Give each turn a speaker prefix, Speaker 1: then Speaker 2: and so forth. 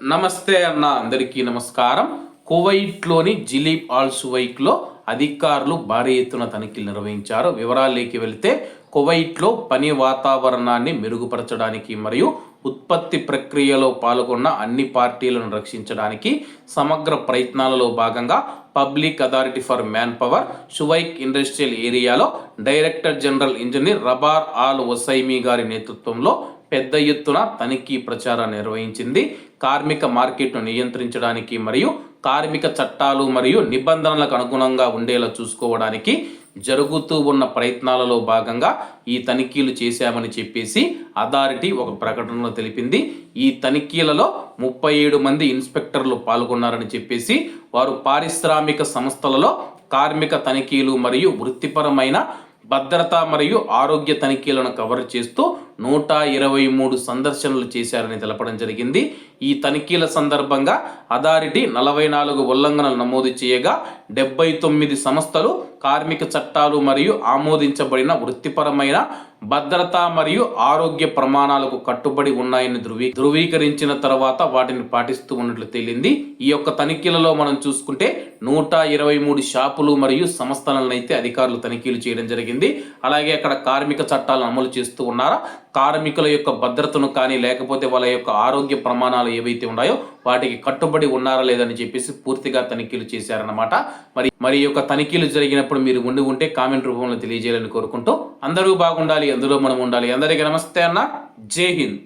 Speaker 1: నమస్తే అన్న అందరికీ నమస్కారం. కువైట్లోని జిలీబ్ ఆల్ సువైక్లో అధికారులు భారీ ఎత్తున తనిఖీలు నిర్వహించారు. వివరాల్లోకి వెళితే కువైట్లో పని వాతావరణాన్ని మెరుగుపరచడానికి మరియు ఉత్పత్తి ప్రక్రియలో పాల్గొన్న అన్ని పార్టీలను రక్షించడానికి సమగ్ర ప్రయత్నాలలో భాగంగా public authority for manpower Shuwaikh industrial ఏరియాలో director general engineer Rabah al Osaimi గారి నేతృత్వంలో పెద్ద ఎత్తున తనిఖీ ప్రచారం నిర్వహించింది. కార్మిక మార్కెట్ను నియంత్రించడానికి మరియు కార్మిక చట్టాలు మరియు నిబంధనలకు అనుగుణంగా ఉండేలా చూసుకోవడానికి జరుగుతూ ఉన్న ప్రయత్నాలలో భాగంగా ఈ తనిఖీలు చేశామని చెప్పేసి అథారిటీ ఒక ప్రకటనలో తెలిపింది. ఈ తనిఖీలలో ముప్పై ఏడు మంది ఇన్స్పెక్టర్లు పాల్గొన్నారని చెప్పేసి వారు పారిశ్రామిక సంస్థలలో కార్మిక తనిఖీలు మరియు వృత్తిపరమైన భద్రత మరియు ఆరోగ్య తనిఖీలను కవర్ చేస్తూ నూట ఇరవై మూడు సందర్శనలు చేశారని తెలపడం జరిగింది. ఈ తనిఖీల సందర్భంగా అథారిటీ నలభై నాలుగు ఉల్లంఘనలు నమోదు చేయగా డెబ్బై తొమ్మిది సంస్థలు కార్మిక చట్టాలు మరియు ఆమోదించబడిన వృత్తిపరమైన భద్రత మరియు ఆరోగ్య ప్రమాణాలకు కట్టుబడి ఉన్నాయని ధృవీ ధృవీకరించిన తర్వాత వాటిని పాటిస్తూ ఉన్నట్లు తేలింది. ఈ యొక్క తనిఖీలలో మనం చూసుకుంటే నూట ఇరవై మూడు షాపులు మరియు సంస్థలను అయితే అధికారులు తనిఖీలు చేయడం జరిగింది. అలాగే అక్కడ కార్మిక చట్టాలను అమలు చేస్తూ ఉన్నారా? కార్మికుల యొక్క భద్రతను కానీ లేకపోతే వాళ్ళ యొక్క ఆరోగ్య ప్రమాణాలు ఏవైతే ఉన్నాయో వాటికి కట్టుబడి ఉన్నారా లేదని చెప్పేసి పూర్తిగా తనిఖీలు చేశారన్నమాట. మరి మరి యొక్క తనిఖీలు జరిగినప్పుడు మీరు ఉండి ఉంటే కామెంట్ రూపంలో తెలియజేయాలని కోరుకుంటూ అందరూ బాగుండాలి అందులో మనం ఉండాలి. అందరికీ నమస్తే అన్న. జై హింద్.